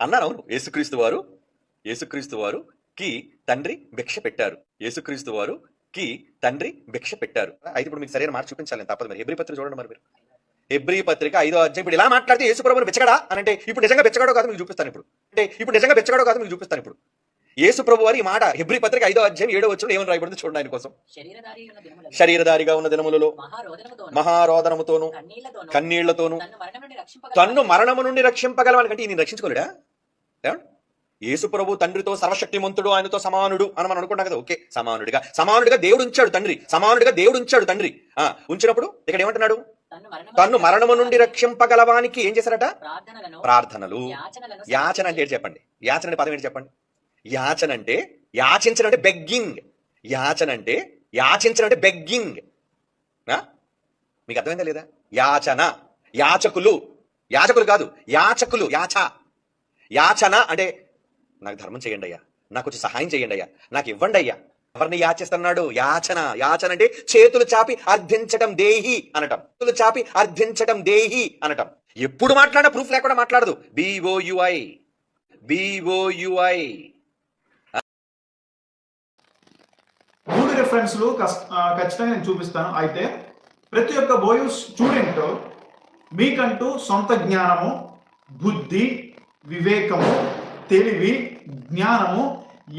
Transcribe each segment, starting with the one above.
అన్నారు. అవును. యేసుక్రీస్తు వారు యేసుక్రీస్తు వారు కి తండ్రి భిక్ష పెట్టారు. యేసుక్రీస్తు వారు కి తండ్రి భిక్ష పెట్టారు. అయితే ఇప్పుడు మీకు సరైన మాట చూపించాలి. నేను తప్పదు మరి. ఎబ్రి పత్రిక చూడండి మరి మీరు. ఎబ్రి పత్రిక ఐదో అధ్యాయం. ఇప్పుడు ఇలా మాట్లాడితే యేసు ప్రభుని అని అంటే ఇప్పుడు నిజంగా బిచ్చగాడో కాదు మీకు చూపిస్తాను ఇప్పుడు. అంటే ఇప్పుడు నిజంగా బిచ్చగాడో కాదు మీకు చూపిస్తాను ఇప్పుడు. యేసు ప్రభు వారి మాట హెబ్రి పత్రిక ఐదో అధ్యాయం ఏడో వచ్చిన ఏమని రాయబడింది చూడండి ఆయన కోసం. శరీరధారి ఉన్న దినములలో శరీరధారిగా ఉన్న దినములలో మహారోదనముతోను కన్నీళ్ళతోను తన్ను మరణము నుండి రక్షింపగలవాని కంటే ఈయన రక్షించుకోలేడా? యేసు ప్రభు తండ్రితో సర్వశక్తిమంతుడు ఆయనతో సమానుడు అని మనం అనుకుంటాం కదా ఓకే సమానుడిగా. సమానుడిగా దేవుడు ఉంచాడు తండ్రి. సమానుడిగా దేవుడు ఉంచాడు తండ్రి. ఆ ఉంచినప్పుడు ఇక్కడ ఏమంటున్నాడు? తన్ను మరణము నుండి రక్షింపగలవానికి ఏం చేశారట? ప్రార్థనలు. యాచన అంటే ఏంటి చెప్పండి? యాచన అంటే పదం ఏంటి చెప్పండి? యాచన అంటే యాచించడం అంటే బెగ్గింగ్ యాచన అంటే యాచించడం అంటే బెగ్గింగ్ మీకు అర్థమైందా లేదా? యాచన. యాచకులు. యాచకులు కాదు యాచకులు యాచ. యాచన అంటే నాకు ధర్మం చేయండి అయ్యా నాకు కొంచెం సహాయం చేయండి అయ్యా నాకు ఇవ్వండి అయ్యా. ఎవరిని యాచిస్తున్నాడు? యాచన. యాచన అంటే చేతులు చాపి అర్థించటం దేహి అనటం. చేతులు చాపి అర్థించటం దేహి అనటం. ఎప్పుడు మాట్లాడినా ప్రూఫ్ లేకుండా మాట్లాడదు. బిఓయుఐ బిఓయుఐ మూడు రిఫరెన్స్లు ఖచ్చితంగా నేను చూపిస్తాను. అయితే ప్రతి ఒక్క బోయు స్టూడెంట్ మీకంటూ సొంత జ్ఞానము బుద్ధి వివేకము తెలివి జ్ఞానము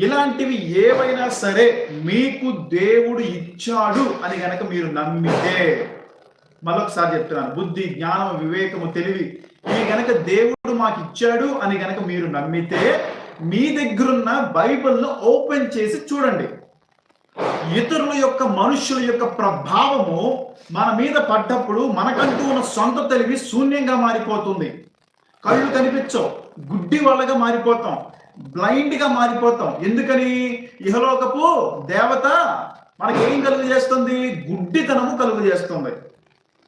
ఇలాంటివి ఏవైనా సరే మీకు దేవుడు ఇచ్చాడు అని గనక మీరు నమ్మితే మరొకసారి చెప్తున్నాను. బుద్ధి జ్ఞానం వివేకము తెలివి ఇవి గనక దేవుడు మాకు ఇచ్చాడు అని గనక మీరు నమ్మితే మీ దగ్గరున్న బైబిల్ను ఓపెన్ చేసి చూడండి. ఇతరుల యొక్క మనుషుల యొక్క ప్రభావము మన మీద పడ్డప్పుడు మనకంటూ ఉన్న సొంత తెలివి శూన్యంగా మారిపోతుంది. కళ్ళు కనిపించవు గుడ్డి వాళ్ళగా మారిపోతాం బ్లైండ్గా మారిపోతాం. ఎందుకని? ఇహలోకపు దేవత మనకి ఏం కలుగు చేస్తుంది గుడ్డితనము కలుగు చేస్తుంది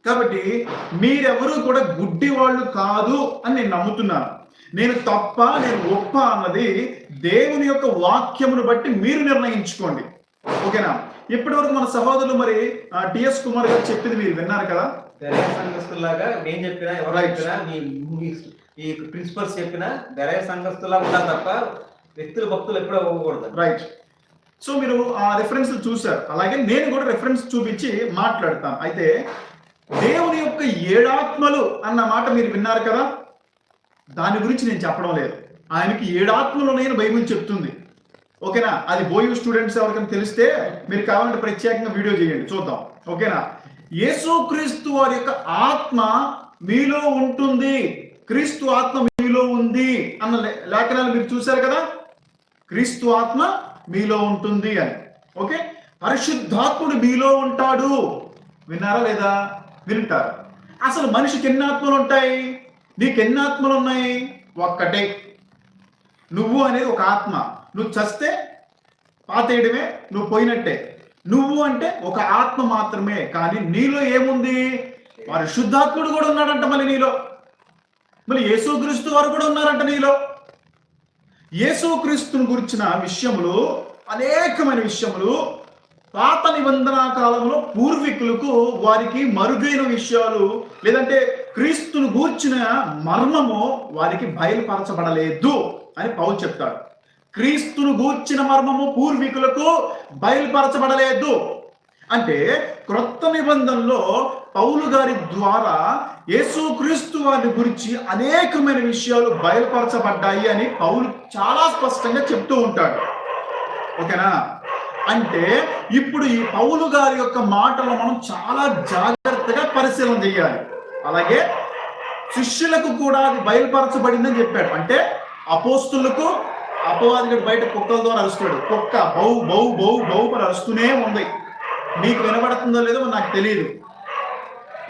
కాబట్టి మీరెవరూ కూడా గుడ్డి వాళ్ళు కాదు అని నేను నమ్ముతున్నాను. నేను తప్ప నేను ఒప్ప అన్నది దేవుని యొక్క వాక్యమును బట్టి మీరు నిర్ణయించుకోండి. ఓకేనా? ఇప్పటి వరకు మన సహోదరులు మరి టిఎస్ కుమార్ గారు చెప్పింది మీరు విన్నారు కదా? దర్యా సంఘస్థులాగా నేను చెప్పినా ఎవరు Right. చెప్పినా మీ మీ- ఈ ప్రిన్సిపల్స్ చెప్పినా దర్యా సంఘస్థులాగా ఉండాలి తప్ప వ్యక్తులు భక్తులు ఎప్పుడూ అవ్వకూడదు రైట్ సో మీరు ఆ రెఫరెన్స్ చూశారు. అలాగే నేను కూడా రెఫరెన్స్ చూపించి మాట్లాడతాను. అయితే దేవుని యొక్క ఏడాత్మలు అన్న మాట మీరు విన్నారు కదా? దాని గురించి నేను చెప్పడం లేదు. ఆయనకి ఏడాత్మలు నేను బైబిల్ చెప్తుంది. ఓకేనా? అది బోయు స్టూడెంట్స్ ఎవరికైనా తెలిస్తే మీరు కావాలంటే ప్రత్యేకంగా వీడియో చేయండి. చూద్దాం. ఓకేనా? యేసుక్రీస్తు వారి యొక్క ఆత్మ మీలో ఉంటుంది. క్రీస్తు ఆత్మ మీలో ఉంది అన్న లేఖనాలు మీరు చూశారు కదా? క్రీస్తు ఆత్మ మీలో ఉంటుంది అని. ఓకే? పరిశుద్ధాత్ముడు మీలో ఉంటాడు. విన్నారా లేదా? వింటారు? అసలు మనిషికి ఎన్ని ఆత్మలు ఉంటాయి? నీకు ఎన్ని ఆత్మలు ఉన్నాయి? ఒక్కటే. నువ్వు అనేది ఒక ఆత్మ. నువ్వు చస్తే పాతేయడమే నువ్వు పోయినట్టే. నువ్వు అంటే ఒక ఆత్మ మాత్రమే కానీ నీలో ఏముంది? వారి శుద్ధాత్ముడు కూడా ఉన్నాడంట మళ్ళీ నీలో. మళ్ళీ యేసుక్రీస్తు వారు కూడా ఉన్నారంట నీలో. యేసుక్రీస్తుని గురించిన విషయములు అనేకమైన విషయములు పాత నిబంధన కాలంలో పూర్వీకులకు వారికి మరుగైన విషయాలు లేదంటే క్రీస్తును గూర్చిన మర్మము వారికి బయలుపరచబడలేదు అని పౌలు చెప్తాడు. క్రీస్తును గూర్చిన మర్మము పూర్వీకులకు బయలుపరచబడలేదు. అంటే క్రొత్త నిబంధనలో పౌలు గారి ద్వారా యేసుక్రీస్తు వారి గురించి అనేకమైన విషయాలు బయలుపరచబడ్డాయి అని పౌలు చాలా స్పష్టంగా చెప్తూ ఉంటాడు. ఓకేనా? అంటే ఇప్పుడు ఈ పౌలు గారి యొక్క మాటలు మనం చాలా జాగ్రత్తగా పరిశీలన చేయాలి. అలాగే శిష్యులకు కూడా అది బయలుపరచబడిందని చెప్పాడు. అంటే అపోస్తులకు అపవాదికుడు బయట కుక్కల ద్వారా అరుస్తాడు. కుక్క బౌ బౌ బౌ బౌ అని అరుస్తూనే ఉంది. మీకు వినబడుతుందో లేదో నాకు తెలియదు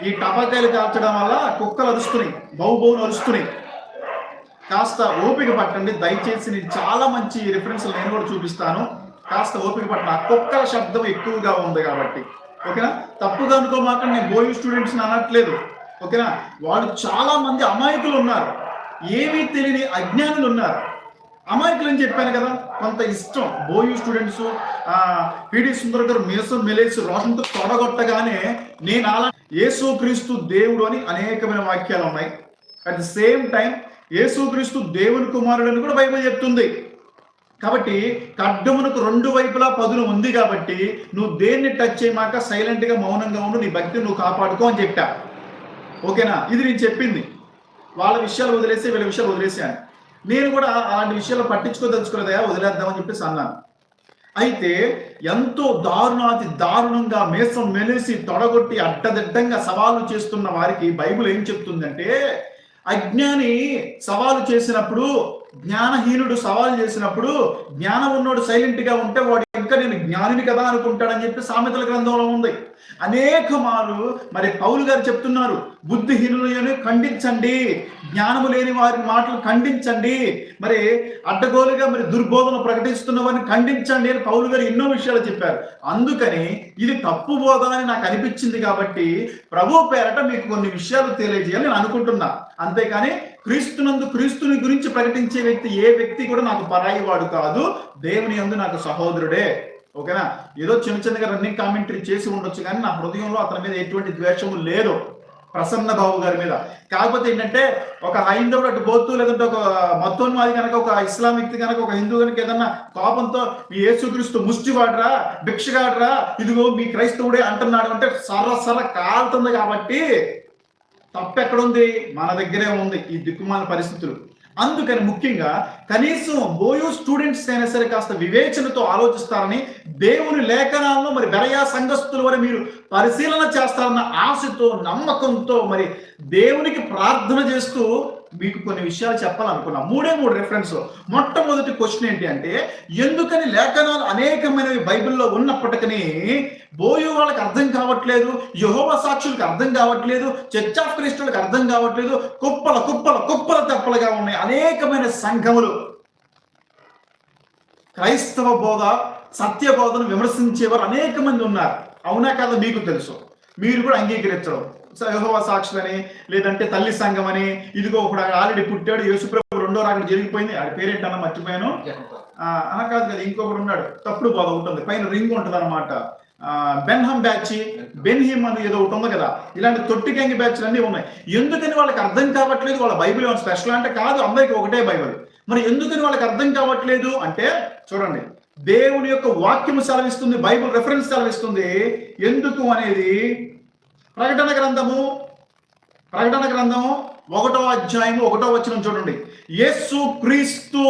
ఈ టపాకాయలు కాల్చడం వల్ల కుక్కలు అరుస్తున్నాయి. బౌ బౌను అరుస్తున్నాయి. కాస్త ఓపిక పట్టండి. దయచేసి నేను చాలా మంచి రిఫరెన్స్లు నేను కూడా చూపిస్తాను. కాస్త ఓపిక పట్టండి. ఆ కుక్కల శబ్దం ఎక్కువగా ఉంది కాబట్టి. ఓకేనా? తప్పుగా అనుకోమాకండి. నేను బోయి స్టూడెంట్స్ని అనట్లేదు. ఓకేనా? వాళ్ళు చాలా మంది అమాయకులు ఉన్నారు. ఏమీ తెలియని అజ్ఞానులు ఉన్నారు. అమాయకులు అని చెప్పాను కదా కొంత ఇష్టం. బోయు స్టూడెంట్స్ పిడి సుందర్ గారు మేసం మెలేసి రోషన్తో తొడగొట్టగానే నేను అలా ఏసుక్రీస్తు దేవుడు అని అనేకమైన వాక్యాలు ఉన్నాయి. అట్ ద సేమ్ టైం యేసుక్రీస్తు దేవుని అని కూడా బైబిల్ చెప్తుంది. కాబట్టి ఖడ్గమునకు రెండు వైపులా పదులు ఉంది కాబట్టి నువ్వు దేన్ని టచ్ చేయమాక సైలెంట్గా మౌనంగా ఉండు నీ భక్తిని నువ్వు కాపాడుకో అని చెప్పా. ఓకేనా? ఇది నేను చెప్పింది. వాళ్ళ విషయాలు వదిలేసి వీళ్ళ విషయాలు వదిలేసాను. నేను కూడా అలాంటి విషయాలు పట్టించుకోదలుచుకోలేదయా వదిలేద్దామని చెప్పేసి అన్నాను. అయితే ఎంతో దారుణాతి దారుణంగా మేసం మెలిసి తొడగొట్టి అడ్డదిడ్డంగా సవాలు చేస్తున్న వారికి బైబిల్ ఏం చెప్తుందంటే అజ్ఞాని సవాలు చేసినప్పుడు జ్ఞానహీనుడు సవాలు చేసినప్పుడు జ్ఞానం ఉన్నోడు సైలెంట్గా ఉంటే వాడు ఇంకా నేను జ్ఞానిని కదా అనుకుంటాడని చెప్పి సామెతల గ్రంథంలో ఉంది. అనేక మారు మరి పౌలు గారు చెప్తున్నారు బుద్ధిహీనులను ఖండించండి జ్ఞానము లేని వారి మాటలు ఖండించండి మరి అడ్డగోలుగా మరి దుర్బోధన ప్రకటిస్తున్న వారిని ఖండించండి అని పౌలు గారు ఎన్నో విషయాలు చెప్పారు. అందుకని ఇది తప్పు బోధన అని నాకు అనిపించింది కాబట్టి ప్రభు పేరట మీకు కొన్ని విషయాలు తెలియజేయాలని నేను అనుకుంటున్నా. అంతేకాని క్రీస్తునందు క్రీస్తుని గురించి ప్రకటించే వ్యక్తి ఏ వ్యక్తి కూడా నాకు పరాయి వాడు కాదు దేవుని యందు నాకు సహోదరుడే. ఓకేనా? ఏదో చిన్న చిన్నగా రన్నింగ్ కామెంటరీ చేసి ఉండొచ్చు కానీ నా హృదయంలో అతని మీద ఎటువంటి ద్వేషము లేదు. ప్రసన్న బాబు గారి మీద. కాకపోతే ఏంటంటే ఒక హైందవుడు అటు బోత్తు లేదంటే ఒక మత్తోన్మాది కనుక ఒక ఇస్లాం వ్యక్తి కనుక ఒక హిందూ కనుక ఏదన్నా కోపంతో ఈ యేసుక్రీస్తు ముష్టివాడరా భిక్షగాడరా ఇదిగో మీ క్రైస్తవుడే అంటున్నాడు అంటే సర సర కాలుతుంది కాబట్టి తప్పెక్కడుంది మన దగ్గరే ఉంది ఈ దిక్కుమాల పరిస్థితులు. అందుకని ముఖ్యంగా కనీసం బోయో స్టూడెంట్స్ అయినా సరే కాస్త వివేచనతో ఆలోచిస్తారని దేవుని లేఖనాలను మరి బెరయా సంఘస్థుల వరకు మీరు పరిశీలన చేస్తారన్న ఆశతో నమ్మకంతో మరి దేవునికి ప్రార్థన చేస్తూ మీకు కొన్ని విషయాలు చెప్పాలనుకున్నా. మూడే మూడు రెఫరెన్స్ మొట్టమొదటి క్వశ్చన్ ఏంటి అంటే ఎందుకని లేఖనాలు అనేకమైనవి బైబిల్లో ఉన్నప్పటికీ బోయు వాళ్ళకి అర్థం కావట్లేదు యహోవ సాక్షులకు అర్థం కావట్లేదు చర్చ్ ఆఫ్ క్రిస్టులకు అర్థం కావట్లేదు కుప్పల కుప్పల కుప్పల తెప్పలుగా ఉన్నాయి అనేకమైన సంఘములు. క్రైస్తవ బోధ సత్య బోధను విమర్శించేవారు అనేక మంది ఉన్నారు. అవునా కాదు మీకు తెలుసు. మీరు కూడా అంగీకరించడం యహోవ సాక్షులని లేదంటే తల్లి సంఘం అని ఇదిగో ఒకడు ఆల్రెడీ పుట్టాడు యేసుప్రభు రెండో రాకడ జరిగిపోయింది ఆడి పేరేంటన్నా మర్చిపోయాను. ఆ, అలా కాదు కదా ఇంకొకడు ఉన్నాడు తప్పుడు బోధ ఉంటుంది పైన రింగ్ ఉంటుంది అనమాట బెన్హమ్ బ్యాచ్ బెన్హిమ్ అని ఏదో ఒకటి ఉంది కదా ఇలాంటి తొట్టి గంగి బ్యాచ్లు అన్నీ ఉన్నాయి. ఎందుకని వాళ్ళకి అర్థం కావట్లేదు వాళ్ళ బైబిల్ ఏమైనా స్పెషల్ అంటే కాదు అందరికి ఒకటే బైబిల్. మరి ఎందుకని వాళ్ళకి అర్థం కావట్లేదు అంటే చూడండి దేవుని యొక్క వాక్యము సెలవిస్తుంది బైబిల్ రెఫరెన్స్ సెలవిస్తుంది ఎందుకు అనేది ప్రకటన గ్రంథము ప్రకటన గ్రంథము ఒకటో అధ్యాయము ఒకటో వచనం చూడండి. యేసు క్రీస్తు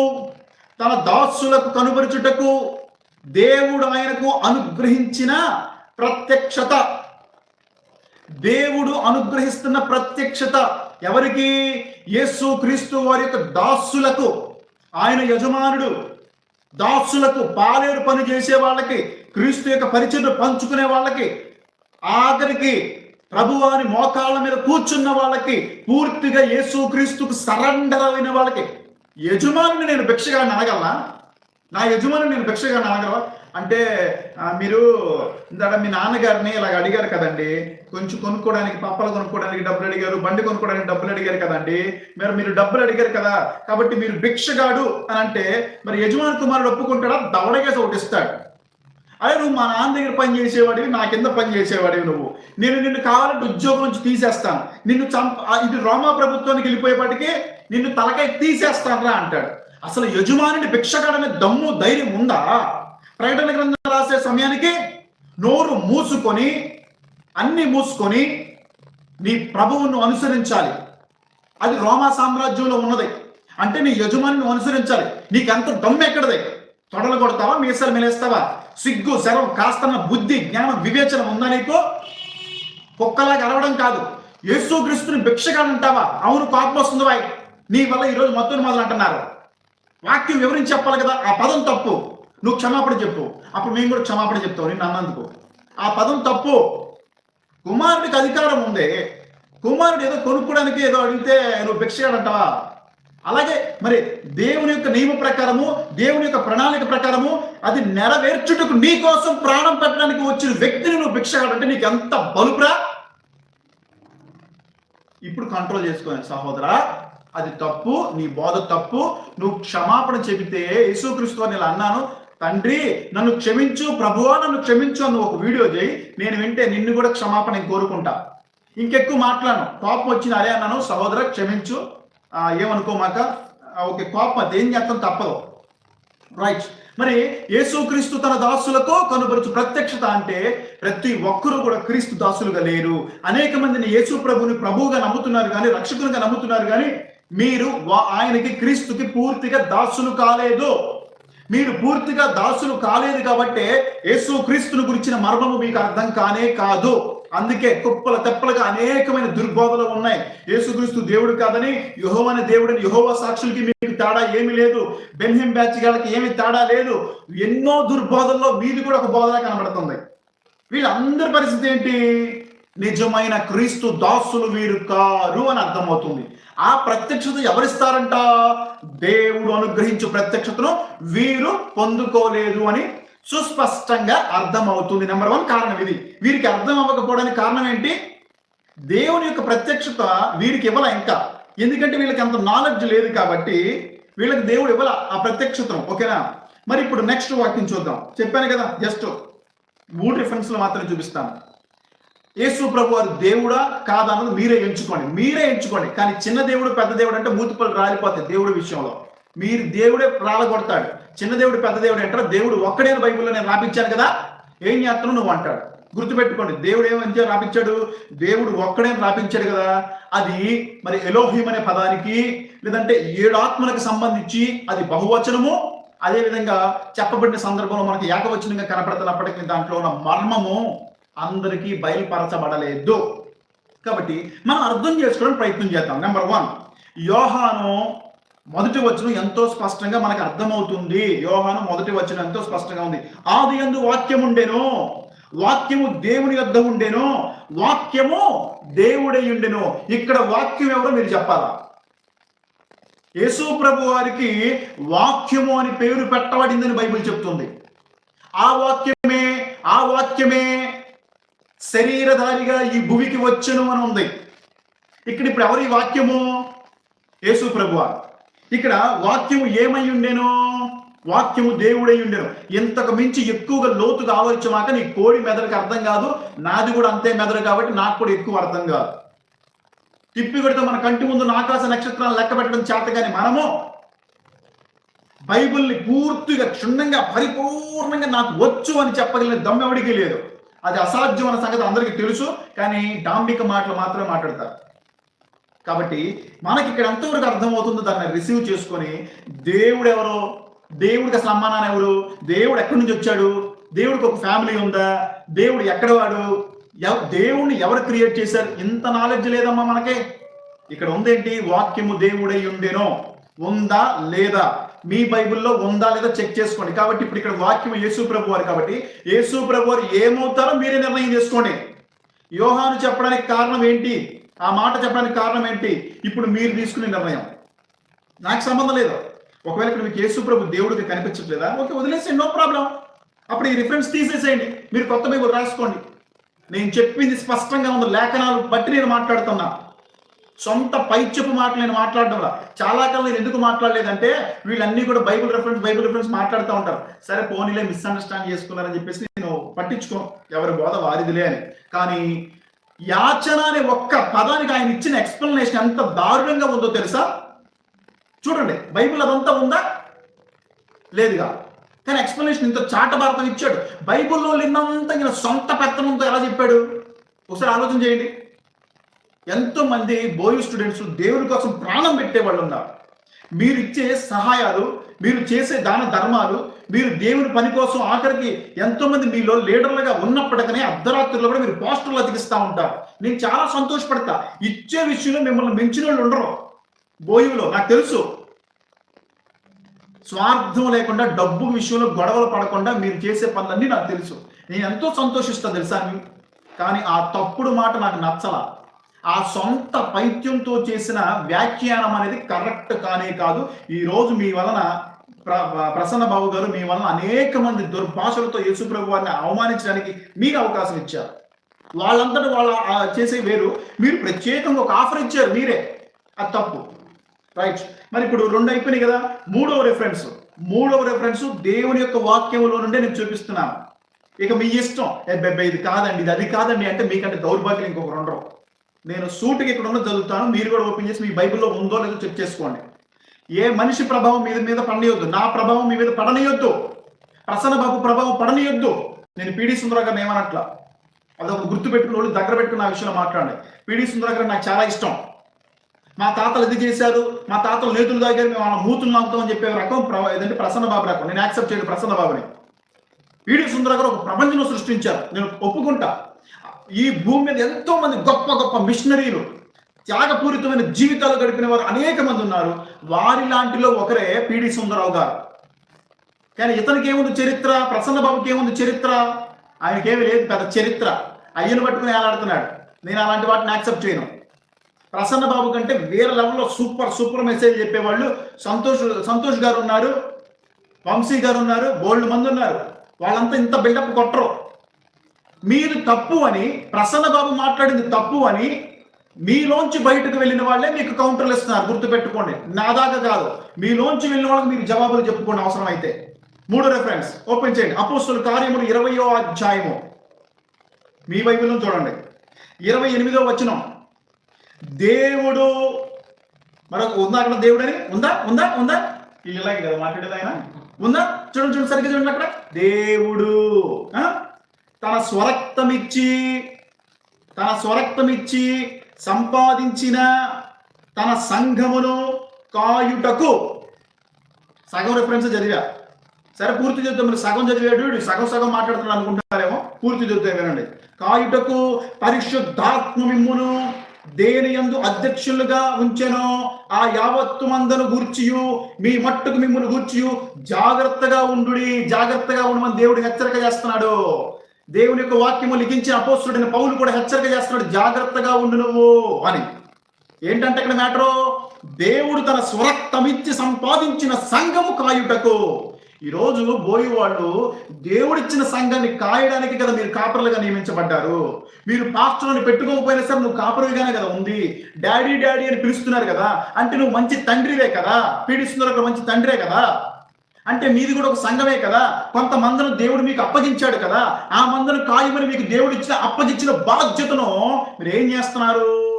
తన దాసులకు కనుపరుచుటకు దేవుడు ఆయనకు అనుగ్రహించిన ప్రత్యక్షత. దేవుడు అనుగ్రహిస్తున్న ప్రత్యక్షత ఎవరికి? యేసు క్రీస్తు వారి యొక్క దాసులకు. ఆయన యజమానుడు దాసులకు పాలేరు పని చేసే వాళ్ళకి క్రీస్తు యొక్క పరిచయం పంచుకునే వాళ్ళకి ఆఖరికి ప్రభువాని మోకాళ్ళ మీద కూర్చున్న వాళ్ళకి పూర్తిగా యేసుక్రీస్తుకు సరెండర్ అయిన వాళ్ళకి యజమానిని నేను భిక్షగా అనగలనా? నా యజమాని నేను భిక్షగా అనగలవా? అంటే మీరు ఇందాక మీ నాన్నగారిని ఇలాగ అడిగారు కదండి కొంచెం కొనుక్కోవడానికి పప్పలు కొనుక్కోవడానికి డబ్బులు అడిగారు బండి కొనుక్కోవడానికి డబ్బులు అడిగారు కదండి మరి మీరు డబ్బులు అడిగారు కదా కాబట్టి మీరు భిక్షగాడు అని అంటే మరి యజమాని కుమారుడు ఒప్పుకుంటాడా? దవడగేసి ఒకటి ఇస్తాడు. అరే నువ్వు మా నాన్న దగ్గర పని చేసేవాడివి నా కింద పని చేసేవాడివి నువ్వు. నేను నిన్ను కావాలంటే ఉద్యోగం నుంచి తీసేస్తాను. నిన్ను చంప ఇది రోమా ప్రభుత్వానికి వెళ్ళిపోయేపటికి నిన్ను తలగా తీసేస్తాను రా అంటాడు. అసలు యజమానిని భిక్షగాడనే దమ్ము ధైర్యం ఉందా? ప్రకటన గ్రంథం రాసే సమయానికి నోరు మూసుకొని అన్ని మూసుకొని నీ ప్రభువును అనుసరించాలి. అది రోమా సామ్రాజ్యంలో ఉన్నది. అంటే నీ యజమానిని అనుసరించాలి. నీకెంత దమ్ము ఎక్కడది? తొడలు కొడతావా? మీసాలు మెలేస్తావా? సిగ్గు శరం కాస్తన్న బుద్ధి జ్ఞానం వివేచన ఉందా నీకు? కుక్కలాగా అరవడం కాదు. యేసు క్రీస్తుని భిక్షగా అంటావా? అవును కోపం వస్తుంది వాయ్ నీ వల్ల ఈరోజు మొత్తం మొదలు అంటున్నారు వాక్యం వివరించి చెప్పాలి కదా ఆ పదం తప్పు. నువ్వు క్షమాపణ చెప్పు. అప్పుడు మేము కూడా క్షమాపణ చెప్తావు నిన్ను అన్నందుకు. ఆ పదం తప్పు. కుమారుడికి అధికారం ఉంది. కుమారుడు ఏదో కొనుక్కోవడానికి ఏదో అడిగితే నువ్వు భిక్షగాడంటావా అలాగే మరి దేవుని యొక్క నియమ ప్రకారము దేవుని యొక్క ప్రణాళిక ప్రకారము అది నెరవేర్చుటకు నీ కోసం ప్రాణం పెట్టడానికి వచ్చిన వ్యక్తిని నువ్వు భిక్షగాడంటే నీకు ఎంత బలుపురా? ఇప్పుడు కంట్రోల్ చేసుకోవాలి సహోదరా. అది తప్పు నీ బోధ తప్పు. నువ్వు క్షమాపణ చెబితే యేసుక్రీస్తు అని ఇలా అన్నాను. తండ్రి నన్ను క్షమించు ప్రభువా నన్ను క్షమించు అన్న ఒక వీడియో చేయి నేను వింటే నిన్ను కూడా క్షమాపణ కోరుకుంటా. ఇంకెక్కువ మాట్లాడను. కోపం వచ్చిన అరే అన్నాను సహోదర క్షమించు. ఏమనుకోమాక? ఓకే కోపం అది ఏం చేస్తాం తప్పదు. రైట్ మరి యేసుక్రీస్తు తన దాసులతో కనుపరుచు ప్రత్యక్షత అంటే ప్రతి ఒక్కరూ కూడా క్రీస్తు దాసులుగా లేరు. అనేక మందిని యేసు ప్రభుని ప్రభువుగా నమ్ముతున్నారు కానీ రక్షకులుగా నమ్ముతున్నారు కానీ మీరు వా- ఆయనకి క్రీస్తుకి పూర్తిగా దాసులు కాలేదు. మీరు పూర్తిగా దాసులు కాలేదు కాబట్టే యేసు క్రీస్తుని గురించిన మర్మము మీకు అర్థం కానే కాదు. అందుకే కుప్పల తెప్పలుగా అనేకమైన దుర్బోధలు ఉన్నాయి. యేసుక్రీస్తు దేవుడు కాదని యుహో అనే దేవుడని యుహోవ సాక్షులకి మీకు తేడా ఏమీ లేదు. బెన్హిం బ్యాచ్ గారికి ఏమి తేడా లేదు. ఎన్నో దుర్బోధల్లో మీది కూడా ఒక బోధన కనబడుతుంది. వీళ్ళందరి పరిస్థితి ఏంటి? నిజమైన క్రీస్తు దాసులు వీరు కారు అని అర్థమవుతుంది. ఆ ప్రత్యక్షత ఎవరిస్తారంట? దేవుడు అనుగ్రహించు ప్రత్యక్షతను వీరు పొందుకోలేదు అని సుస్పష్టంగా అర్థమవుతుంది. నెంబర్ వన్ కారణం ఇది. వీరికి అర్థం అవ్వకపోవడానికి కారణం ఏంటి? దేవుని యొక్క ప్రత్యక్షత వీరికి ఇవ్వాల ఇంకా? ఎందుకంటే వీళ్ళకి అంత నాలెడ్జ్ లేదు కాబట్టి వీళ్ళకి దేవుడు ఇవ్వాల ఆ ప్రత్యక్షతను? ఓకేనా మరి ఇప్పుడు నెక్స్ట్ వాక్యం చూద్దాం. చెప్పాను కదా జస్ట్ మూడు రిఫరెన్స్లు మాత్రం చూపిస్తాను. యేసు ప్రభు వారు దేవుడా కాదా అన్నది మీరే ఎంచుకోండి. మీరే ఎంచుకోండి. కానీ చిన్న దేవుడు పెద్ద దేవుడు అంటే మూతిపళ్ళు రాలిపోతాయి దేవుడి విషయంలో. మీరు దేవుడే రాలగొడతాడు. చిన్న దేవుడు పెద్ద దేవుడు అంటారు? దేవుడు ఒక్కడే బైబిల్లో నేను రాపించాను కదా. ఏం చేస్తాను నువ్వు అంటాడు. గుర్తుపెట్టుకోండి. దేవుడు ఏమని రాపించాడు? దేవుడు ఒక్కడే రాపించాడు కదా. అది మరి ఎలోహిం అనే పదానికి లేదంటే ఏడాత్మలకు సంబంధించి అది బహువచనము. అదే విధంగా చెప్పబడిన సందర్భంలో మనకి ఏకవచనంగా కనపడుతున్నప్పటికీ దాంట్లో ఉన్న మర్మము. అందరికీ బయలుపరచబడలేదు. కాబట్టి మనం అర్థం చేసుకోవడానికి ప్రయత్నం చేద్దాం. నెంబర్ వన్ యోహాను మొదటి వచనం ఎంతో స్పష్టంగా మనకు అర్థమవుతుంది. యోహాను మొదటి వచనం ఎంతో స్పష్టంగా ఉంది. ఆది ఎందు వాక్యం ఉండేను వాక్యము దేవుని యొద్ద ఉండేను వాక్యము దేవుడై ఉండెను. ఇక్కడ వాక్యం ఎవరో మీరు చెప్పాలా? యేసు ప్రభు వారికి వాక్యము అని పేరు పెట్టబడిందని బైబిల్ చెప్తుంది. ఆ వాక్యమే ఆ వాక్యమే శరీరధారిగా ఈ భూమికి వచ్చును అని ఉంది. ఇక్కడ ఇప్పుడు ఎవరి వాక్యము? యేసు ప్రభువ. ఇక్కడ వాక్యము ఏమై ఉండేను? వాక్యము దేవుడై ఉండేను. ఇంతకు మించి ఎక్కువగా లోతుగా ఆలోచించమాక నీ కోడి మెదడుకి అర్థం కాదు నాది కూడా అంతే మెదడు కాబట్టి నాకు కూడా ఎక్కువ అర్థం కాదు. తిప్పి కొడితే మన కంటి ముందు ఆకాశ నక్షత్రాలు లెక్క పెట్టడం చేత కానీ మనము బైబిల్ని పూర్తిగా క్షుణ్ణంగా పరిపూర్ణంగా నాకు వచ్చు అని చెప్పగలిగిన దమ్మెవడికి లేదు. అది అసాధ్యం అన్న సంగతి అందరికీ తెలుసు కానీ డాంబిక మాటలు మాత్రమే మాట్లాడతారు. కాబట్టి మనకి ఇక్కడ ఎంతవరకు అర్థమవుతుందో దాన్ని రిసీవ్ చేసుకొని దేవుడు ఎవరో దేవుడికి అసలు అమ్మానాన్న ఎవరు దేవుడు ఎక్కడి నుంచి వచ్చాడు దేవుడికి ఒక ఫ్యామిలీ ఉందా దేవుడు ఎక్కడ వాడు దేవుణ్ణి ఎవరు క్రియేట్ చేశారు ఇంత నాలెడ్జ్ లేదమ్మా మనకి. ఇక్కడ ఉందేంటి? వాక్యము దేవుడై ఉండేనో. ఉందా లేదా? మీ బైబిల్లో ఉందా లేదా చెక్ చేసుకోండి. కాబట్టి ఇప్పుడు ఇక్కడ వాక్యం యేసు ప్రభు వారు కాబట్టి యేసు ప్రభు వారు ఏమవుతారో మీరే నిర్ణయం చేసుకోండి. యోహాను చెప్పడానికి కారణం ఏంటి? ఆ మాట చెప్పడానికి కారణం ఏంటి? ఇప్పుడు మీరు తీసుకునే నిర్ణయం. నాకు సంబంధం లేదు. ఒకవేళ ఇక్కడ మీకు యేసు ప్రభు దేవుడికి కనిపించట్లేదా? ఓకే వదిలేసేయండి నో ప్రాబ్లం. అప్పుడు ఈ రిఫరెన్స్ తీసేసేయండి. మీరు కొత్త బైబుల్ రాసుకోండి. నేను చెప్పింది స్పష్టంగా ఉంది. లేఖనాలు బట్టి నేను మాట్లాడుతున్నా. సొంత పైచెప్పు మాటలు నేను మాట్లాడడం వల్ల చాలా కాలం నేను ఎందుకు మాట్లాడలేదంటే వీళ్ళన్నీ కూడా బైబిల్ రెఫరెన్స్ బైబిల్ రెఫరెన్స్ మాట్లాడుతూ ఉంటారు. సరే పోనీలే మిస్అండర్స్టాండ్ చేసుకున్నారని చెప్పేసి నేను పట్టించుకో. ఎవరి బోధ వారిదిలే అని. కానీ యాచన అనే ఒక్క పదానికి ఆయన ఇచ్చిన ఎక్స్ప్లెనేషన్ ఎంత దారుణంగా ఉందో తెలుసా? చూడండి బైబిల్ అదంతా ఉందా? లేదుగా. కానీ ఎక్స్ప్లెనేషన్ ఇంత చాటభారతం ఇచ్చాడు. బైబిల్లో నిన్నంతా ఈయన సొంత పెత్తనంతో ఎలా చెప్పాడు? ఒకసారి ఆలోచన చేయండి. ఎంతో మంది బోయు స్టూడెంట్స్ దేవుని కోసం ప్రాణం పెట్టే వాళ్ళు ఉన్నారు. మీరు ఇచ్చే సహాయాలు మీరు చేసే దాన ధర్మాలు మీరు దేవుని పని కోసం ఆఖరికి ఎంతో మంది మీలో లీడర్లుగా ఉన్నప్పటికనే అర్ధరాత్రుల్లో కూడా మీరు పోస్టర్లు అతికిస్తూ ఉంటారు. నేను చాలా సంతోషపడతా. ఇచ్చే విషయంలో మిమ్మల్ని మించిన వాళ్ళు ఉండరు. బోయులో నాకు తెలుసు. స్వార్థం లేకుండా డబ్బు విషయంలో గొడవలు పడకుండా మీరు చేసే పనులన్నీ నాకు తెలుసు. నేను ఎంతో సంతోషిస్తా తెలుసా? కానీ ఆ తప్పుడు మాట నాకు నచ్చలా. ఆ సొంత పైత్యంతో చేసిన వ్యాఖ్యానం అనేది కరెక్ట్ కానే కాదు. ఈ రోజు మీ వలన ప్ర- ప్రసన్న బాబు గారు మీ వలన అనేక మంది దుర్భాషలతో యేసుప్రభు వారిని అవమానించడానికి మీకు అవకాశం ఇచ్చారు. వాళ్ళంతటా వాళ్ళ చేసే వేరు. మీరు ప్రత్యేకంగా ఒక ఆఫర్ ఇచ్చారు మీరే. అది తప్పు. రైట్. మరి ఇప్పుడు రెండు అయిపోయినాయి కదా. మూడవ రిఫరెన్స్ మూడవ రిఫరెన్స్ దేవుని యొక్క వాక్యంలో నుండే నేను చూపిస్తున్నాను. ఇక మీ ఇష్టం. ఏ ఇది కాదండి ఇది అది కాదండి అంటే మీకంటే దౌర్భాగ్యం ఇంకొకరు ఉండరు. నేను సూటికి ఇక్కడ ఉన్న చదువుతాను మీరు కూడా ఓపెన్ చేసి మీ బైబిల్లో ఉందో లేదో చెక్ చేసుకోండి. ఏ మనిషి ప్రభావం మీద మీద పడనియొద్దు. నా ప్రభావం మీ మీద పడనియొద్దు. ప్రసన్న బాబు ప్రభావం పడనియొద్దు. నేను పీడి సుందరగా గారిని ఏమనట్లా? అదొక గుర్తు పెట్టుకుని వాళ్ళు దగ్గర పెట్టుకున్న ఆ విషయంలో మాట్లాడండి. పీడి సుందర నాకు చాలా ఇష్టం. మా తాతలు ఇది చేశారు మా తాతలు నేతులు దగ్గర మేము ఆ మూతులు నాకుతాం అని చెప్పే రకం ఏదంటే ప్రసన్న బాబు రకం. నేను యాక్సెప్ట్ చేయను ప్రసన్న బాబుని. పీడి సుందర గారు ఒక ప్రపంచం సృష్టించారు. నేను ఒప్పుకుంటా. ఈ భూమి మీద ఎంతో మంది గొప్ప గొప్ప మిషనరీలు త్యాగపూరితమైన జీవితాలు గడిపిన వారు అనేక మంది ఉన్నారు. వారి లాంటిలో ఒకరే పిడి సుందరరావు గారు. కానీ ఇతనికి ఏముంది చరిత్ర? ప్రసన్న బాబుకి ఏముంది చరిత్ర? ఆయనకేమి లేదు పెద్ద చరిత్ర. అయ్యను పట్టుకుని ఏలాడుతున్నాడు. నేను అలాంటి వాటిని యాక్సెప్ట్ చేయను. ప్రసన్న బాబు కంటే వేరే లెవెల్లో సూపర్ సూపర్ మెసేజ్ చెప్పేవాళ్ళు సంతోష్ సంతోష్ గారు ఉన్నారు వంశీ గారు ఉన్నారు బోల్డ్ మంది ఉన్నారు. వాళ్ళంతా ఇంత బిల్డప్ కొట్టరు. మీరు తప్పు అని ప్రసన్న బాబు మాట్లాడింది తప్పు అని మీలోంచి బయటకు వెళ్ళిన వాళ్ళే మీకు కౌంటర్లు ఇస్తున్నారు. గుర్తుపెట్టుకోండి. నా దాకా కాదు. మీలోంచి వెళ్ళిన వాళ్ళకి మీరు జవాబులు చెప్పుకోండి అవసరం అయితే మూడు రెఫరెన్స్ ఓపెన్ చేయండి. అపోస్తుల కార్యములు ఇరవయో అధ్యాయము. మీ బైబిల్లో చూడండి. ఇరవై ఎనిమిదో వచనం. దేవుడు మరొక ఉందా అక్కడ దేవుడు అని ఉందా? ఉందా? ఉందా? వీళ్ళు ఇలాగే కదా మాట్లాడేది ఆయన? ఉందా? చూడండి చూడండి సరిగ్గా చూడండి అక్కడ. దేవుడు. తన స్వరక్తమిచ్చి తన స్వరక్తమిచ్చి సంపాదించిన తన సంఘమును కాయుటకు సగం రిఫరెన్స్ చదివా. సరే పూర్తి చదువుతాం మీరు సగం చదివాడు సగం సగం మాట్లాడుతున్నాను అనుకుంటారేమో పూర్తి చదువుతాం వినండి. కాయుటకు పరిశుద్ధాత్మ మిమ్మును దేని యందు అధ్యక్షులుగా ఉంచెనో ఆ యావత్తు మందను గూర్చియు మీ మట్టుకు మిమ్మును గూర్చియు జాగ్రత్తగా ఉండు జాగ్రత్తగా ఉండమని దేవుడు హెచ్చరిక చేస్తున్నాడు. దేవుని యొక్క వాక్యము లిఖించిన అపోస్తుడైన పౌలు కూడా హెచ్చరిక చేస్తున్నాడు జాగ్రత్తగా ఉండు నువ్వు అని. ఏంటంటే ఇక్కడ మ్యాటరు? దేవుడు తన స్వరక్తమిచ్చి సంపాదించిన సంఘము కాయుటకు. ఈరోజు బోయి వాళ్ళు దేవుడిచ్చిన సంఘాన్ని కాయడానికి కదా మీరు కాపర్లుగా నియమించబడ్డారు. మీరు పాస్టర్ని పెట్టుకోకపోయినా సరే నువ్వు కాపరుగానే కదా ఉంది. డాడీ డాడీ అని పిలుస్తున్నారు కదా. అంటే నువ్వు మంచి తండ్రివే కదా. పీడిస్తున్నారు మంచి తండ్రే కదా. అంటే మీది కూడా ఒక సంఘమే కదా? కొంతమందిని దేవుడు మీకు అప్పగించాడు కదా? ఆ మందును కాయమని మీకు దేవుడు ఇచ్చిన అప్పగించిన బాధ్యతను మీరు ఏం చేస్తున్నారు?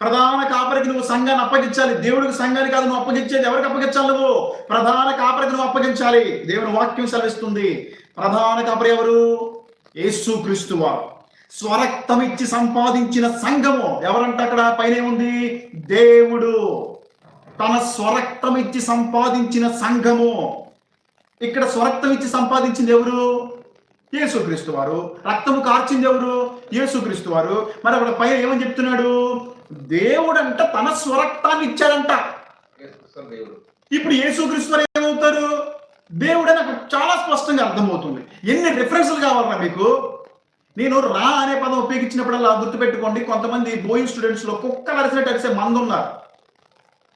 ప్రధాన కాపరికి నువ్వు సంఘాన్ని అప్పగించాలి. దేవుడికి సంఘాన్ని కాదు నువ్వు అప్పగించేది ఎవరికి అప్పగించాలి నువ్వు? ప్రధాన కాపరికి నువ్వు అప్పగించాలి. దేవుని వాక్యం సెలవిస్తుంది. ప్రధాన కాపరి ఎవరు? యేసు క్రీస్తు వారు. స్వరక్తమిచ్చి సంపాదించిన సంఘము. ఎవరంటే అక్కడ? పైన ఉంది దేవుడు. తన స్వరక్తమిచ్చి సంపాదించిన సంఘము. ఇక్కడ స్వరక్తం ఇచ్చి సంపాదించింది ఎవరు? యేసుక్రీస్తు వారు. రక్తము కార్చింది ఎవరు? యేసుక్రీస్తు వారు. మరి అక్కడ పైన ఏమని చెప్తున్నాడు? దేవుడంట తన స్వరక్తాన్ని ఇచ్చాడంట. ఇప్పుడు యేసుక్రీస్తు వారు ఏమవుతారు? దేవుడు నాకు చాలా స్పష్టంగా అర్థమవుతుంది. ఎన్ని రిఫరెన్స్లు కావాలన్నా మీకు? నేను రా అనే పదం ఉపయోగించినప్పుడల్లా గుర్తుపెట్టుకోండి. కొంతమంది బోయింగ్ స్టూడెంట్స్లో కుక్కలు అరిసినట్టు అరిసే మంది ఉన్నారు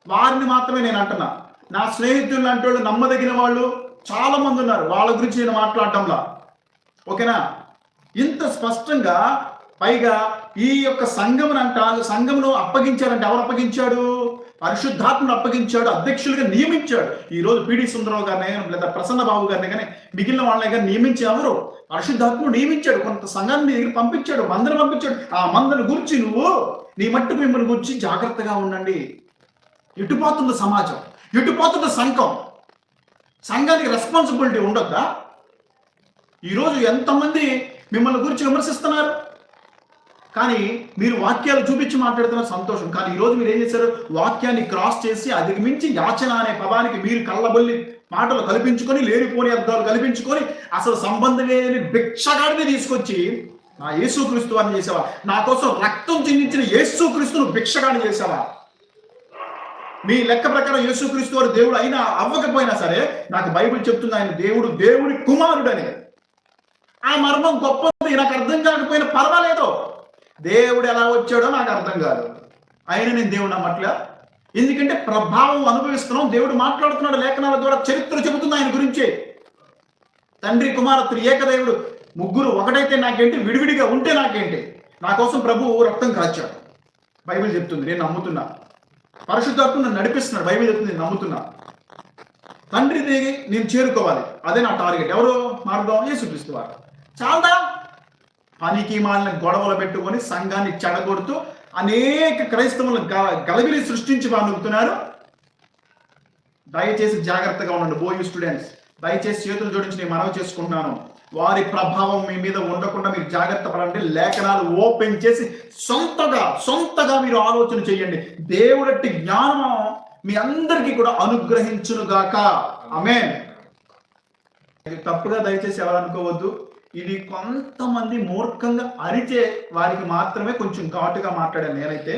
వారిని మాత్రమే నేను అంటున్నా. నా స్నేహితులు లాంటి వాళ్ళు నమ్మదగిన వాళ్ళు చాలా మంది ఉన్నారు. వాళ్ళ గురించి నేను మాట్లాడటంలా. ఓకేనా? ఇంత స్పష్టంగా పైగా ఈ యొక్క సంఘమును అంట సంఘమును అప్పగించాడంటే ఎవరు అప్పగించాడు? పరిశుద్ధాత్మను అప్పగించాడు అధ్యక్షులుగా నియమించాడు. ఈ రోజు పిడి సుందరరావు గారిని కానీ లేదా ప్రసన్న బాబు గారిని కానీ మిగిలిన వాళ్ళని కానీ నియమించి ఎవరు? పరిశుద్ధాత్మను నియమించాడు. కొంత సంఘాన్ని దగ్గర పంపించాడు మందను పంపించాడు. ఆ మందను గురించి నువ్వు నీ మట్టు మిమ్మల్ని గురించి జాగ్రత్తగా ఉండండి. ఎటుపోతుంది సమాజం ఎటుపోతుంది సంఘం. సంఘానికి రెస్పాన్సిబిలిటీ ఉండొద్దా? ఈరోజు ఎంతమంది మిమ్మల్ని గురించి విమర్శిస్తున్నారు? కానీ మీరు వాక్యాలు చూపించి మాట్లాడుతున్న సంతోషం. కానీ ఈరోజు మీరు ఏం చేశారు? వాక్యాన్ని క్రాస్ చేసి అధిగమించి యాచన అనే పదానికి మీరు కళ్ళబొల్లి మాటలు కల్పించుకొని లేనిపోని అర్థాలు కల్పించుకొని అసలు సంబంధం లేని భిక్షగాడిని తీసుకొచ్చి నా యేసుక్రీస్తు అని చేసావా? నా కోసం రక్తం చిందించిన యేసుక్రీస్తును భిక్షగాడిని చేసావా? మీ లెక్క ప్రకారం యేసుక్రీస్తు వారు దేవుడు అయినా అవ్వకపోయినా సరే నాకు బైబిల్ చెప్తుంది ఆయన దేవుడు దేవుడి కుమారుడని. ఆ మర్మం గొప్పది నాకు అర్థం కాకపోయినా పర్వాలేదు. దేవుడు ఎలా వచ్చాడో నాకు అర్థం కాదు. ఆయన నేను దేవుడు అన్నట్లే ఎందుకంటే ప్రభావం అనుభవిస్తున్నాం దేవుడు మాట్లాడుతున్నాడు లేఖనాల ద్వారా చరిత్ర చెబుతుంది ఆయన గురించే. తండ్రి కుమారత్రి ఏకదేవుడు ముగ్గురు ఒకటైతే నాకేంటి? విడివిడిగా ఉంటే నాకేంటి? నా కోసం ప్రభువు రక్తం కాచాడు. బైబిల్ చెప్తుంది నేను నమ్ముతున్నా. పరిశుద్ధాత్మ నడిపిస్తున్నాడు బైబిల్ చెప్తుంది నేను నమ్ముతున్నా. తండ్రి దిగి నేను చేరుకోవాలి. అదే నా టార్గెట్. ఎవరు? మార్గం యేసుక్రీస్తు వారు. చాలా పనికి మాలిన గొడవలు పెట్టుకొని సంఘాన్ని చెడగొడుతూ అనేక క్రైస్తవులు గ- గలబిలి సృష్టించి నవ్వుతున్నారు దయచేసి జాగ్రత్తగా ఉండండి బోయు స్టూడెంట్స్. దయచేసి చేతులు జోడించి నేను మనవి చేసుకుంటున్నాను. వారి ప్రభావం మీ మీద ఉండకుండా మీరు జాగ్రత్త పడండి. లేఖనాలు ఓపెన్ చేసి సొంతగా సొంతగా మీరు ఆలోచన చేయండి. దేవుడట్టి జ్ఞానం మీ అందరికీ కూడా అనుగ్రహించునుగాక. గాక ఇది తప్పుగా దయచేసి ఎవరనుకోవద్దు ఇది కొంతమంది మూర్ఖంగా అరిచే వారికి మాత్రమే కొంచెం ఘాటుగా మాట్లాడాను నేనైతే.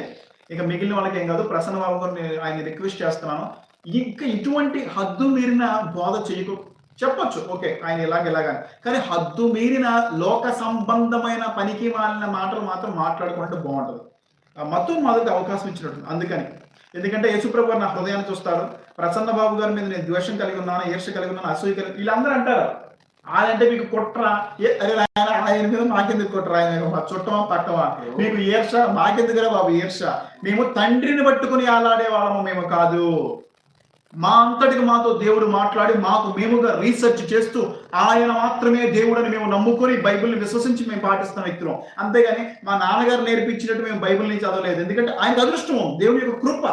ఇక మిగిలిన వాళ్ళకి ఏం కాదు ప్రసన్న బాబు గారు నేను ఆయన రిక్వెస్ట్ చేస్తున్నాను. ఇంకా ఇటువంటి హద్దు మీరిన బోధ చేయకు చెప్పొచ్చు. ఓకే ఆయన ఇలాగ ఇలాగ కానీ హద్దు మీరిన లోక సంబంధమైన పనికి మాలిన మాటలు మాత్రం మాట్లాడుకుంటే బాగుంటుంది. ఆ మత్తు మొదటి అవకాశం ఇచ్చినట్టు అందుకని. ఎందుకంటే యేసుప్రభు గారు నా హృదయాన్ని చూస్తారు. ప్రసన్న బాబు గారి మీద నేను ద్వేషం కలిగి ఉన్నాను ఈర్ష కలిగి ఉన్నాను అసూయ కలిగి వీళ్ళందరూ అంటారు. ఆయనంటే మీకు కుట్ర? ఏ అరే ఆయన ఆయన మీద మాకెందుకు కుట్ర? ఆయన మా చుట్టమా పట్టమా? మీకు ఈర్ష మాకెందుకురా బాబు ఈర్ష మేము తండ్రిని పట్టుకుని ఆలాడే వాళ్ళము మేము కాదు. మా అంతటికి మాతో దేవుడు మాట్లాడి మాకు మేముగా రీసెర్చ్ చేస్తూ ఆయన మాత్రమే దేవుడని మేము నమ్ముకొని బైబిల్ని విశ్వసించి మేము పాటిస్తున్న వ్యక్తులం. అంతేగాని మా నాన్నగారు నేర్పించినట్టు మేము బైబిల్ని చదవలేదు. ఎందుకంటే ఆయనకు అదృష్టం దేవుని యొక్క కృప.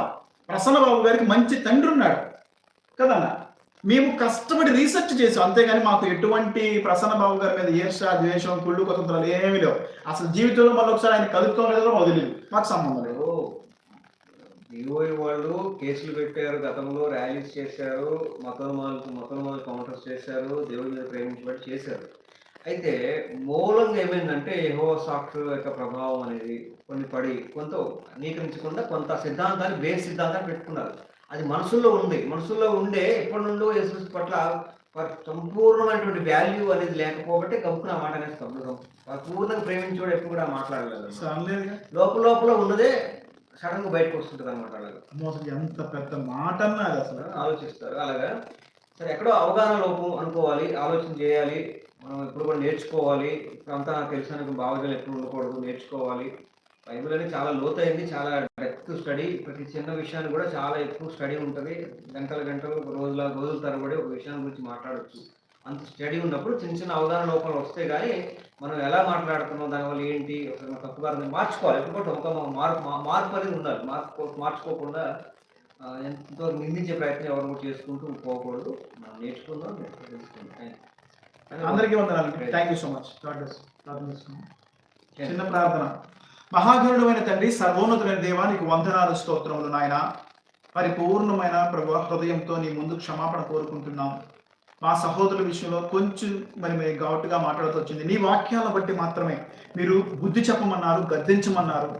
ప్రసన్న బాబు గారికి మంచి తండ్రి ఉన్నాడు. కదన్నా? మేము కష్టపడి రీసెర్చ్ చేసాం అంతేగాని మాకు ఎటువంటి ప్రసన్న బాబు గారి మీద ఈర్ష ద్వేషం కుళ్ళు కుతంత్రాలు ఏమీ లేవు. అసలు జీవితంలో మళ్ళీ ఒకసారి ఆయన కలుపుతాం లేదో వదిలేదు మాకు సంబంధం లేదు. డిఓఐ వాళ్ళు కేసులు పెట్టారు గతంలో ర్యాలీస్ చేశారు మతోన్మాలకు మతోన్మాల కౌంటర్స్ చేశారు దేవుడి మీద ప్రేమించబట్టి చేశారు. అయితే మూలంగా ఏమైందంటే యహో సాక్షుల యొక్క ప్రభావం అనేది కొన్ని పడి కొంత అంగీకరించకుండా కొంత సిద్ధాంతాన్ని బేస్ సిద్ధాంతాన్ని పెట్టుకున్నారు. అది మనసుల్లో ఉంది. మనసుల్లో ఉండే ఎప్పటి నుండో యేసు పట్ల సంపూర్ణమైనటువంటి వాల్యూ అనేది లేకపోబట్టే గమ్మున ఆ మాట అనేది తప్పుడు వారు పూర్ణంగా ప్రేమించేవాడు ఎప్పుడు కూడా మాట్లాడలేదు. లోపల లోపల ఉన్నదే సడన్గా బయటకు వస్తుంటది అనమాట అలాగా. అసలు ఎంత పెద్ద మాట అన్నది అసలు. ఆలోచిస్తారు. అలాగా? సరే ఎక్కడో అవగాహన లోపం అనుకోవాలి ఆలోచన చేయాలి మనం ఎప్పుడు కూడా నేర్చుకోవాలి. ఇప్పుడంతా నాకు తెలిసిన భావజాలు ఎప్పుడు ఉండకూడదు నేర్చుకోవాలి. బైబిల్ అనేది చాలా లోతైంది చాలా డెప్త్ స్టడీ. ప్రతి చిన్న విషయాన్ని కూడా చాలా ఎక్కువ స్టడీ ఉంటుంది. గంటల గంటలు రోజుల రోజుల తరబడి ఒక విషయాన్ని గురించి మాట్లాడొచ్చు. అంత స్టడీ ఉన్నప్పుడు చిన్న చిన్న అవగాహన లోపాలు వస్తే కానీ మనం ఎలా మాట్లాడుతున్నాం దానివల్ల ఏంటి మన తప్పుగా మార్చుకోవాలి. కూడా ఒక మార్పు మా- మార్పు అనేది ఉండాలి. మార్పు మార్చుకోకుండా ఎంతో నిందించే ప్రయత్నం ఎవరు కూడా చేసుకుంటూ పోకూడదు. మనం నేర్చుకుందాం తెలుసుకుందాం. అందరికీ వందనాలు. Thank you so much. చిన్న ప్రార్థన. మహాగరుడమైన తండ్రి సర్వోన్నతులైన దేవానికి వందనాలు స్తోత్రములు నాయన. పరిపూర్ణమైన ప్రభు హృదయంతో నీ ముందు క్షమాపణ కోరుకుంటున్నాం. మా సహోదరుల విషయంలో కొంచెం మరి మరి ఘాటుగా మాట్లాడుతూ వచ్చింది. నీ వాక్యాలను బట్టి మాత్రమే మీరు బుద్ధి చెప్పమన్నారు గద్దించమన్నారు.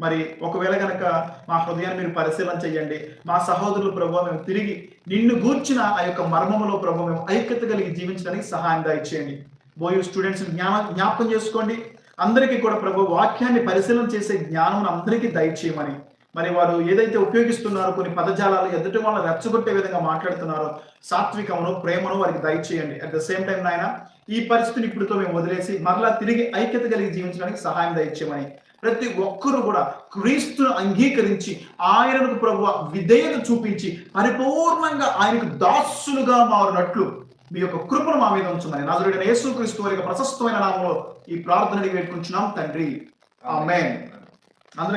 మరి ఒకవేళ కనుక మా హృదయాన్ని మీరు పరిశీలన చేయండి. మా సహోదరులు ప్రభావ మేము తిరిగి నిన్ను గూర్చిన ఆ యొక్క మర్మములో ప్రభావ మేము ఐక్యత కలిగి జీవించడానికి సహాయం దయచేయండి. బోయు స్టూడెంట్స్ జ్ఞాన జ్ఞాపకం చేసుకోండి. అందరికీ కూడా ప్రభు వాక్యాన్ని పరిశీలన చేసే జ్ఞానం అందరికీ దయచేయమని. మరి వారు ఏదైతే ఉపయోగిస్తున్నారో కొన్ని పదజాలాలు ఎదుటి వాళ్ళని రెచ్చగొట్టే విధంగా మాట్లాడుతున్నారో సాత్వికమును ప్రేమను వారికి దయచేయండి. అట్ ద సేమ్ టైం నాయన ఈ పరిస్థితిని ఇప్పుడుతో మేము వదిలేసి మరలా తిరిగి ఐక్యత కలిగి జీవించడానికి సహాయం దయచేయమని ప్రతి ఒక్కరూ కూడా క్రీస్తును అంగీకరించి ఆయనకు ప్రభు విధేయత చూపించి పరిపూర్ణంగా ఆయనకు దాసులుగా మారినట్లు మీ యొక్క కృపను మా మీద ఉంచమని నాజరుడైన యేసు క్రీస్తు వారి ప్రశస్తమైన నామంలో ఈ ప్రార్థన వేడుకుంటున్నాం. తండ్రి. ఆమేన్.